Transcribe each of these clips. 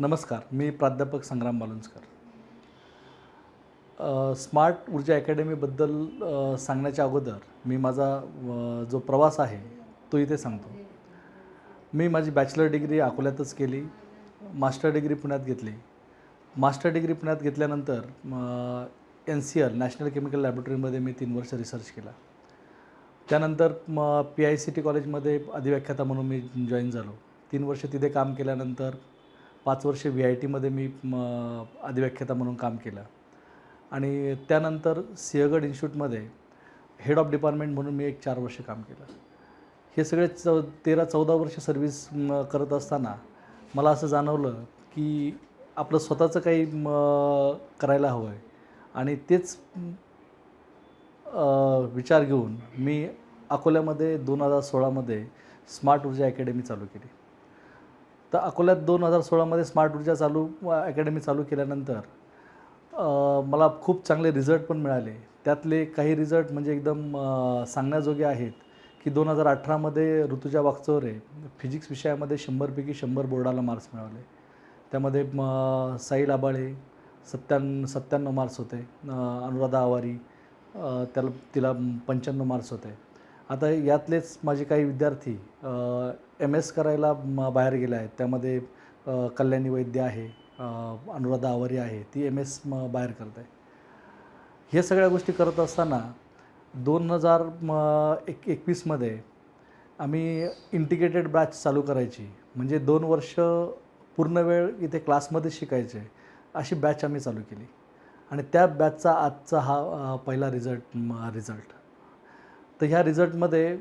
नमस्कार मी प्राध्यापक संग्राम बालुंजकर. स्मार्ट ऊर्जा अकॅडमीबद्दल सांगण्याच्या अगोदर मी माझा जो प्रवास आहे तो इथे सांगतो. मी माझी बॅचलर डिग्री अकोल्यातच केली मास्टर डिग्री पुण्यात घेतली. मास्टर डिग्री पुण्यात घेतल्यानंतर N C L national chemical लॅबोरेटरीमध्ये मी तीन वर्ष रिसर्च केला. त्यानंतर मग पी आय सी टी कॉलेजमध्ये अधिव्याख्याता म्हणून मी जॉईन झालो. तीन वर्ष तिथे काम केल्यानंतर पाच वर्ष व्ही आय टीमध्ये मी म, अधिव्याख्याता म्हणून काम केलं. आणि त्यानंतर सिंहगड इन्स्टिट्यूटमध्ये हेड ऑफ डिपार्टमेंट म्हणून मी एक चार वर्ष काम केलं. हे सगळे चौ तेरा चौदा वर्ष सर्व्हिस करत असताना मला असं जाणवलं की आपलं स्वतःचं काही म, करायला हवं आहे आणि तेच विचार घेऊन मी अकोल्यामध्ये दोन हजार सोळामध्ये स्मार्ट ऊर्जा अकॅडमी चालू केली. तर अकोल्यात दोन हजार सोळामध्ये स्मार्ट ऊर्जा चालू अकॅडमी चालू केल्यानंतर मला खूप चांगले रिझल्ट पण मिळाले. त्यातले काही रिझल्ट म्हणजे एकदम सांगण्याजोगे आहेत की दोन हजार अठरामध्ये ऋतुजा वागचौरे फिजिक्स विषयामध्ये शंभरपैकी शंभर बोर्डाला मार्क्स मिळाले. त्यामध्ये म, साईल आबाळे सत्त्याण्णव सत्त्याण्णव मार्क्स होते. अनुराधा आवारी त्याला तिला पंच्याण्णव मार्क्स होते. आता यातलेच माझे काही विद्यार्थी एम एस करायला बाहेर गेले आहेत त्यामध्ये कल्याणी वैद्य आहे अनुराधा आवारी आहे ती एम एस म बाहेर करत आहे. हे सगळ्या गोष्टी करत असताना दोन हजार म एक एकवीसमध्ये आम्ही इंटिग्रेटेड बॅच चालू करायची. म्हणजे दोन वर्ष पूर्ण वेळ इथे क्लासमध्ये शिकायचे अशी बॅच आम्ही चालू केली. आणि त्या बॅचचा आजचा हा पहिला रिझल्ट रिझल्ट तर ह्या रिझल्टमध्ये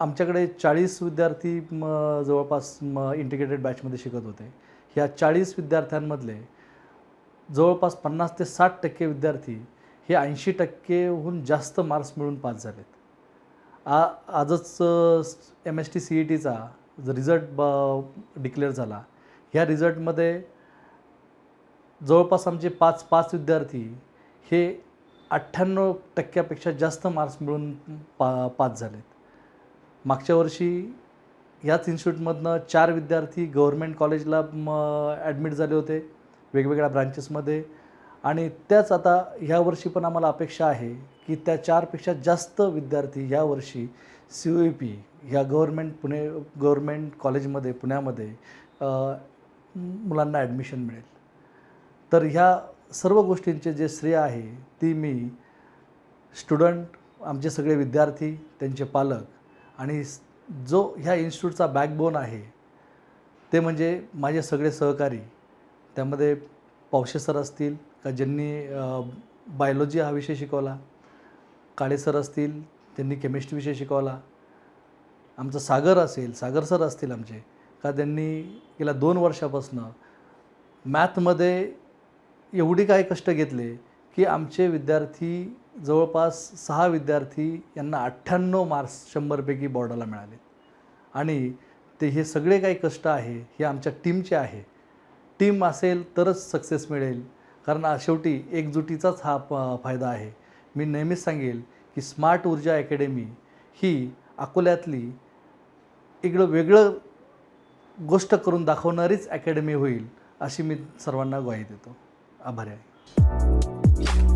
आमच्याकडे चाळीस विद्यार्थी म, जवळपास म इंटिग्रेटेड बॅचमध्ये शिकत होते. ह्या चाळीस विद्यार्थ्यांमधले जवळपास पन्नास ते साठ टक्के विद्यार्थी हे ऐंशी टक्केहून जास्त मार्क्स मिळून पास झालेत. आ आजच M S T C E टीचा रिझल्ट ब डिक्लेअर झाला ह्या रिझल्टमध्ये जवळपास आमचे पाच पाच विद्यार्थी हे अठ्ठ्याण्णव टक्क्यापेक्षा जास्त मार्क्स मिळून पा पास झालेत. मागच्या वर्षी याच इन्स्टिट्यूटमधनं चार विद्यार्थी गव्हर्मेंट कॉलेजला ॲडमिट झाले होते वेगवेगळ्या ब्रांचेसमध्ये आणि त्याच आता ह्या वर्षी पण आम्हाला अपेक्षा आहे की त्या चारपेक्षा जास्त विद्यार्थी ह्या वर्षी सी ओ पी ह्या गव्हर्मेंट पुणे गव्हर्मेंट कॉलेजमध्ये पुण्यामध्ये मुलांना ॲडमिशन मिळेल. तर ह्या सर्व गोष्टींचे जे श्रेय आहे ती मी स्टुडंट आमचे सगळे विद्यार्थी त्यांचे पालक आणि जो ह्या इन्स्टिट्यूटचा बॅकबोन आहे ते म्हणजे माझे सगळे सहकारी. त्यामध्ये पावशे सर असतील का ज्यांनी बायोलॉजी हा विषय शिकवला काळे सर असतील त्यांनी केमिस्ट्री विषय शिकवला. आमचं सागर असेल सागर सर असतील आमचे का त्यांनी गेल्या दोन वर्षापासनं मॅथमध्ये एवढी काय कष्ट घेतले की आमचे विद्यार्थी जवळपास सहा विद्यार्थी यांना अठ्ठ्याण्णव मार्क्स शंभरपैकी बोर्डाला मिळाले. आणि ते हे सगळे काही कष्ट आहे हे आमच्या टीमचे आहे. टीम असेल तरच सक्सेस मिळेल. कारण शेवटी एकजुटीचाच हा प फायदा आहे. मी नेहमीच सांगेल की स्मार्ट ऊर्जा अकॅडमी ही अकोल्यातली इकडं वेगळं गोष्ट करून दाखवणारीच अकॅडमी होईल अशी मी सर्वांना ग्वाही देतो. आभारी आहे.